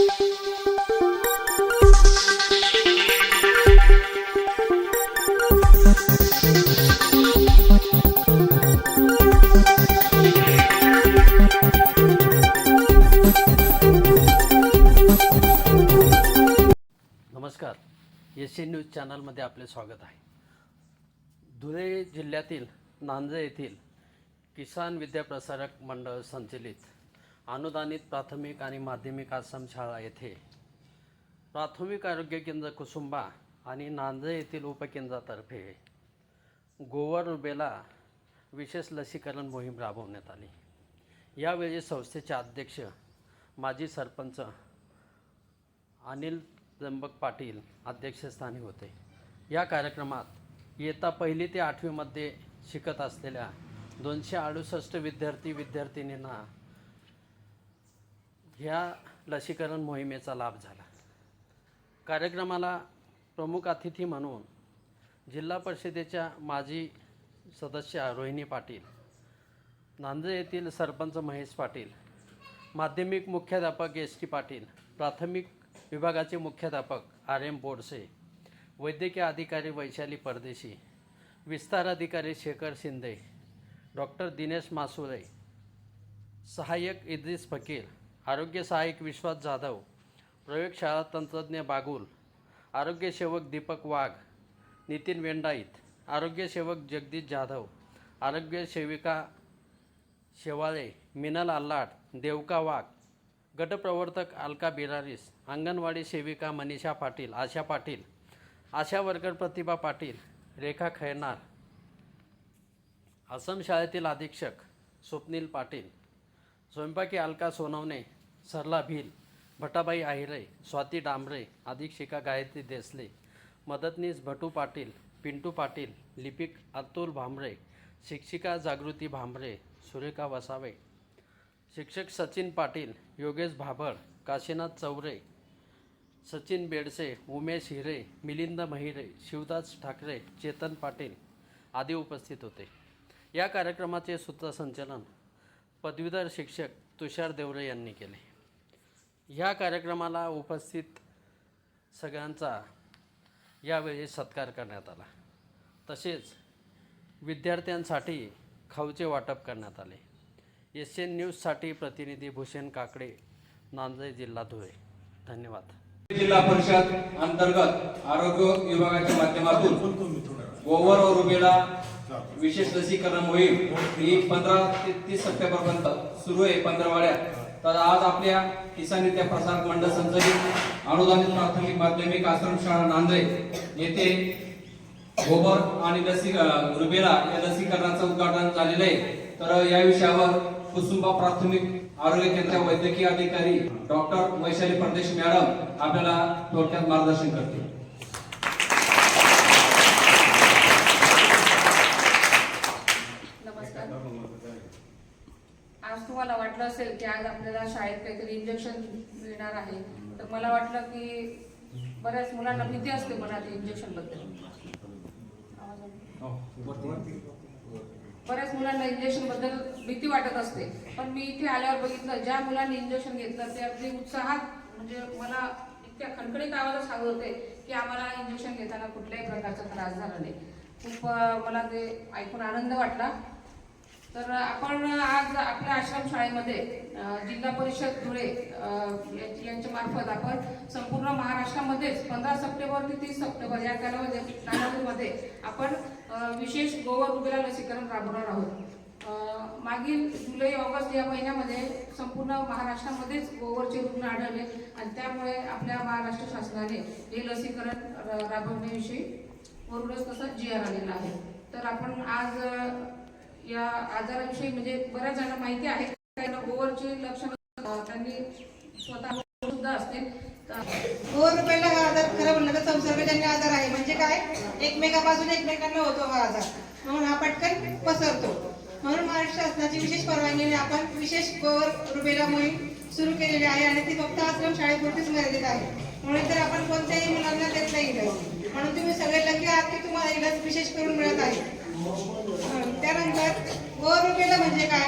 नमस्कार. S C news चॅनलमध्ये आपले स्वागत आहे. धुळे जिल्ह्यातील नांजे येथील किसान विद्याप्रसारक मंडळ संचलित अनुदानित प्राथमिक आणि माध्यमिक आश्रम शाळा येथे. प्राथमिक आरोग्य केंद्र कुसुंबा आणि नांदे येथील उपकेंद्रातर्फे गोवर रुबेला विशेष लसीकरण मोहीम राबवण्यात आली. यावेळी संस्थेचे अध्यक्ष माजी सरपंच अनिल त्र्यंबक पाटील अध्यक्षस्थानी होते. या कार्यक्रमात येता पहिली ते आठवीमध्ये शिकत असलेल्या दोनशे अडुसष्ट विद्यार्थी विद्यार्थिनींना ह्या लसीकरण मोहिमेचा लाभ झाला. कार्यक्रमाला प्रमुख अतिथी म्हणून जिल्हा परिषदेच्या माजी सदस्य रोहिणी पाटील नांदेड येथील सरपंच महेश पाटील माध्यमिक मुख्याध्यापक एस टी पाटील प्राथमिक विभागाचे मुख्याध्यापक आर एम बोडसे वैद्यकीय अधिकारी वैशाली परदेशी विस्तार अधिकारी शेखर शिंदे डॉक्टर दिनेश मासुरे सहाय्यक इद्रिस फकीर आरोग्य सहाय्यक विश्वास जाधव प्रयोगशाळा तंत्रज्ञ बागुल आरोग्यसेवक दीपक वाघ नितीन वेंडाईत आरोग्यसेवक जगदीश जाधव आरोग्य सेविका शेवाळे मिनल आल्लाड देवका वाघ गटप्रवर्तक अलका बिरारीस अंगणवाडी सेविका मनीषा पाटील आशा पाटील आशा वर्कर प्रतिभा पाटील रेखा खैनार आसम शाळेतील अधीक्षक स्वप्नील पाटील स्वयंपाकी अलका सोनवणे सरला भिल भटाबाई आहिरे स्वाती डांबरे अधीक्षिका गायत्री देसले मदतनीस भटू पाटील पिंटू पाटील लिपिक अतुल भांबरे शिक्षिका जागृती भांबरे सुरेखा वसावे शिक्षक सचिन पाटील योगेश भाभळ काशीनाथ चौरे सचिन बेडसे उमेश हिरे मिलिंद महिरे शिवदास ठाकरे चेतन पाटील आदी उपस्थित होते. या कार्यक्रमाचे सूत्रसंचलन पदवीधर शिक्षक तुषार देवरे यांनी केले. ह्या कार्यक्रमाला उपस्थित सगळ्यांचा यावेळी सत्कार करण्यात आला. तसेच विद्यार्थ्यांसाठी खाऊचे वाटप करण्यात आले. एस एन न्यूजसाठी प्रतिनिधी भूषण काकडे नांदेड जिल्हा धुळे. धन्यवाद. जिल्हा परिषद अंतर्गत आरोग्य विभागाच्या माध्यमातून गोवर व रुबेला विशेष लसीकरण मोहीम ही पंधरा ते तीस सप्टेंबर पर्यंत सुरू आहे पंधरवाड्यात. तर आज आपल्या किसान प्रसारक मंडळ संचलित अनुदानित प्राथमिक माध्यमिक आश्रमशाळा नांदे येथे गोबर आणि लसी रुबेला या लसीकरणाचं उद्घाटन झालेलं आहे. तर या विषयावर कुसुंबा प्राथमिक आरोग्य केंद्र वैद्यकीय अधिकारी डॉक्टर वैशाली परदेश मॅडम आपल्याला थोडक्यात मार्गदर्शन करतील नमस्कार आज तुम्हाला वाटलं असेल की आज आपल्याला शाळेत काहीतरी इंजेक्शन मिळणार आहे. तर मला वाटलं की बऱ्याच मुलांना भीती असते मनात इंजेक्शनबद्दल. बऱ्याच मुलांना इंजेक्शनबद्दल भीती वाटत असते. पण मी इथे आल्यावर बघितलं ज्या मुलांनी इंजेक्शन घेतलं ते अगदी उत्साहात म्हणजे मला इतक्या खणखणीत आवाजात सांगत होते की आम्हाला इंजेक्शन घेताना कुठल्याही प्रकारचा त्रास झाला नाही. खूप मला ते ऐकून आनंद वाटला. तर आपण आज आपल्या आश्रम शाळेमध्ये जिल्हा परिषद धुळे यांच्या मार्फत आपण संपूर्ण महाराष्ट्रामध्येच पंधरा सप्टेंबर ते तीस सप्टेंबर या कालावधी कालावधीमध्ये आपण विशेष गोवर रुबेला लसीकरण राबवणार आहोत. मागील जुलै ऑगस्ट या महिन्यामध्ये संपूर्ण महाराष्ट्रामध्येच गोवरचे रुग्ण आढळले आणि त्यामुळे आपल्या महाराष्ट्र शासनाने हे लसीकरण राबवण्याविषयी वरूनच तसा जी आर आलेला आहे. तर आपण आज या आजाराविषयी म्हणजे बऱ्याच जणांना माहिती आहे. त्यांना ओव्हरची लक्षणं त्यांनी स्वतः सुद्धा असतील गोवर गोर रुपयाला हा आजार खरं म्हणलं तर संसर्गजन्य आजार आहे. म्हणजे काय? एकमेकापासून एकमेकांना होतो हा आजार. म्हणून हा पटकन पसरतो. म्हणून महाराष्ट्र शासनाची विशेष परवानगीने आपण विशेष गोवर रुबेला मोहीम सुरू केलेली आहे आणि ती फक्त आश्रम शाळेपुरतीच मर्यादित आहे. म्हणून तर आपण कोणत्याही मुलांना देत नाही म्हणून तुम्ही सगळे लगे आहात की तुम्हाला विशेष करून मिळत आहे हं, केलं म्हणजे काय?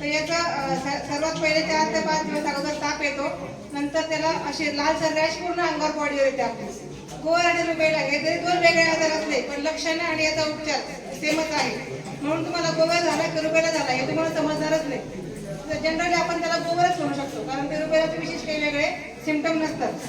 तर याचा सर्वात पहिले चार ते पाच दिवस अगोदर ताप येतो. नंतर त्याला असे लाल रॅश पूर्ण अंगावर बॉडीवर येते आपल्या गोवर आणि रुबेला हे तरी दोन वेगळे आजार असले पण लक्षणं आणि याचा उपचार सेमच आहे. म्हणून तुम्हाला गोवर झाला की रुबेला झाला हे तुम्हाला समजणारच नाही. जनरली आपण त्याला गोवरच म्हणू शकतो कारण ते रुबेलाचे विशेष काही वेगळे सिमटम नसतात.